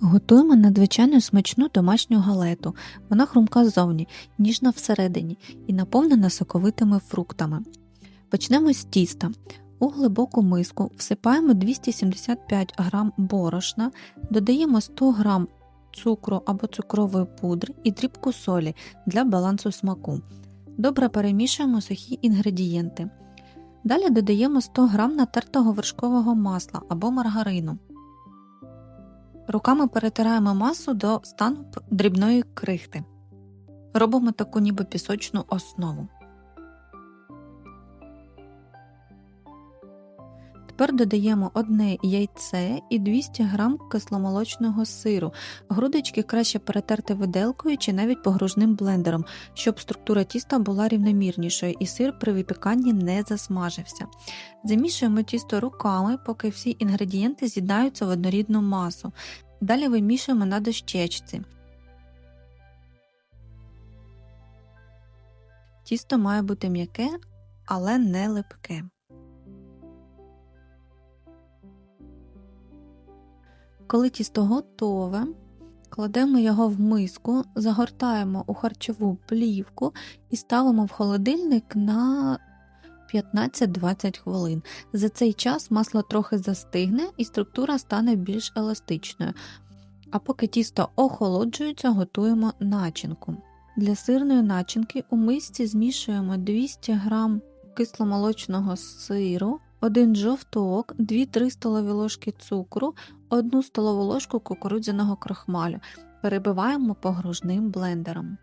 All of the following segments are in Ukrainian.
Готуємо надзвичайно смачну домашню галету. Вона хрумка ззовні, ніжна всередині і наповнена соковитими фруктами. Почнемо з тіста. У глибоку миску всипаємо 275 г борошна, додаємо 100 г цукру або цукрової пудри і дрібку солі для балансу смаку. Добре перемішуємо сухі інгредієнти. Далі додаємо 100 г натертого вершкового масла або маргарину. Руками перетираємо масу до стану дрібної крихти. Робимо таку ніби пісочну основу. Тепер додаємо одне яйце і 200 г кисломолочного сиру. Грудочки краще перетерти виделкою чи навіть погружним блендером, щоб структура тіста була рівномірнішою і сир при випіканні не засмажився. Замішуємо тісто руками, поки всі інгредієнти з'єднаються в однорідну масу. Далі вимішуємо на дощечці. Тісто має бути м'яке, але не липке. Коли тісто готове, кладемо його в миску, загортаємо у харчову плівку і ставимо в холодильник на 15-20 хвилин. За цей час масло трохи застигне і структура стане більш еластичною. А поки тісто охолоджується, готуємо начинку. Для сирної начинки у мисці змішуємо 200 г кисломолочного сиру, 1 жовток, 2-3 столові ложки цукру, 1 столову ложку кукурудзяного крохмалю. Перебиваємо погружним блендером.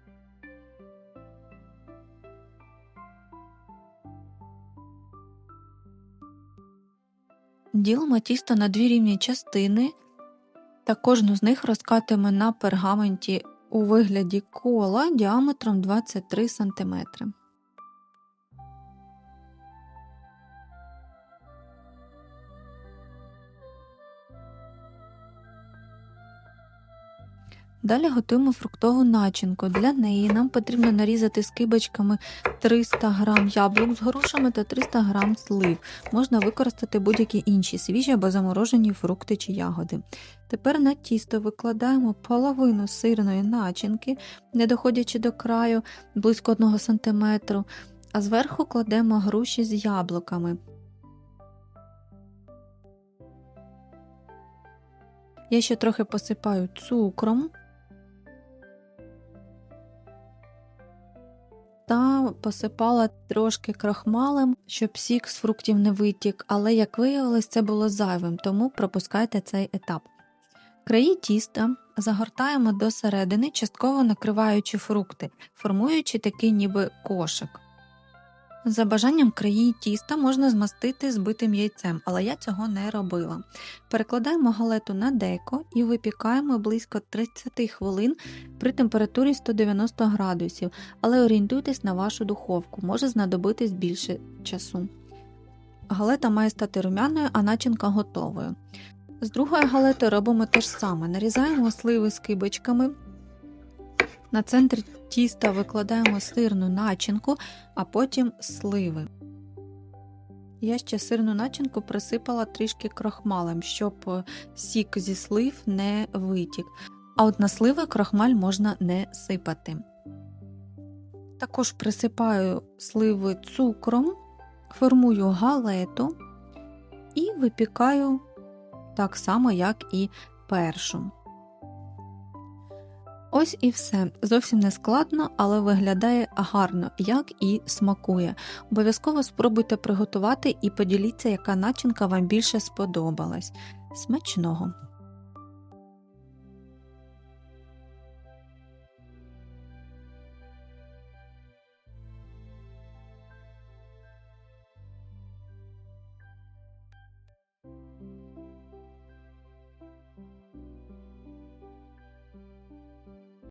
Ділимо тісто на дві рівні частини та кожну з них розкатуємо на пергаменті у вигляді кола діаметром 23 см. Далі готуємо фруктову начинку. Для неї нам потрібно нарізати скибочками 300 г яблук з горошами та 300 г слив. Можна використати будь-які інші свіжі або заморожені фрукти чи ягоди. Тепер на тісто викладаємо половину сирної начинки, не доходячи до краю близько 1 см, а зверху кладемо груші з яблуками. Я ще трохи посипаю цукром. Та посипала трошки крахмалем, щоб сік з фруктів не витік, але, як виявилось, це було зайвим, тому пропускайте цей етап. Краї тіста загортаємо до середини, частково накриваючи фрукти, формуючи такий ніби кошик. За бажанням краї тіста можна змастити збитим яйцем, але я цього не робила. Перекладаємо галету на деко і випікаємо близько 30 хвилин при температурі 190 градусів, але орієнтуйтесь на вашу духовку, може знадобитись більше часу. Галета має стати румяною, а начинка готовою. З другої галети робимо те ж саме: нарізаємо сливи з кибочками. На центр тіста викладаємо сирну начинку, а потім сливи. Я ще сирну начинку присипала трішки крохмалем, щоб сік зі слив не витік. А от на сливи крохмаль можна не сипати. Також присипаю сливи цукром, формую галету і випікаю так само, як і першу. Ось і все. Зовсім не складно, але виглядає гарно, як і смакує. Обов'язково спробуйте приготувати і поділіться, яка начинка вам більше сподобалась. Смачного!